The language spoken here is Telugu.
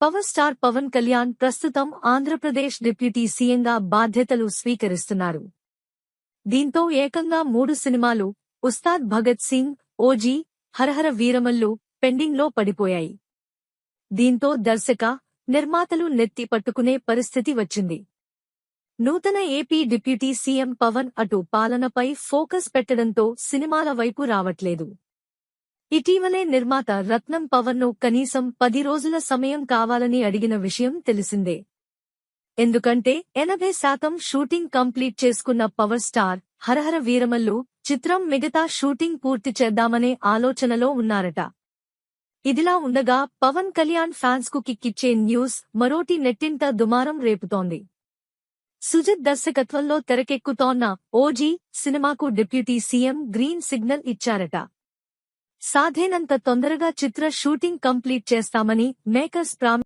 పవర్ స్టార్ పవన్ కళ్యాణ్ ప్రస్తుతం ఆంధ్రప్రదేశ్ డిప్యూటీ సీఎంగా బాధ్యతలు స్వీకరిస్తున్నారు. దీంతో ఏకంగా మూడు సినిమాలు ఉస్తాద్ భగత్ సింగ్ ఓజీ హరహర వీరమల్లు పెండింగ్లో పడిపోయాయి. దీంతో దర్శక నిర్మాతలు నెత్తి పట్టుకునే పరిస్థితి వచ్చింది. నూతన ఏపీ డిప్యూటీ సీఎం పవన్ అటు పాలనపై ఫోకస్ పెట్టడంతో సినిమాల వైపు రావట్లేదు. ఇటీవలే నిర్మాత రత్నం పవన్ను కనీసం పది రోజుల సమయం కావాలని అడిగిన విషయం తెలిసిందే. ఎందుకంటే ఎనభై శాతం షూటింగ్ కంప్లీట్ చేసుకున్న పవర్ స్టార్ హరహర వీరమల్లు చిత్రం మిగతా షూటింగ్ పూర్తి చేద్దామనే ఆలోచనలో ఉన్నారట. ఇదిలా ఉండగా పవన్ కళ్యాణ్ ఫ్యాన్స్కు కిక్కిచ్చే న్యూస్ మరోటి నెట్టింట దుమారం రేపుతోంది. సుజిత్ దర్శకత్వంలో తెరకెక్కుతోన్న ఓజీ సినిమాకు డిప్యూటీ సీఎం గ్రీన్ సిగ్నల్ ఇచ్చారట. సాధేనంత తొందరగా చిత్ర షూటింగ్ కంప్లీట్ చేస్తామని మేకర్స్ ప్రామి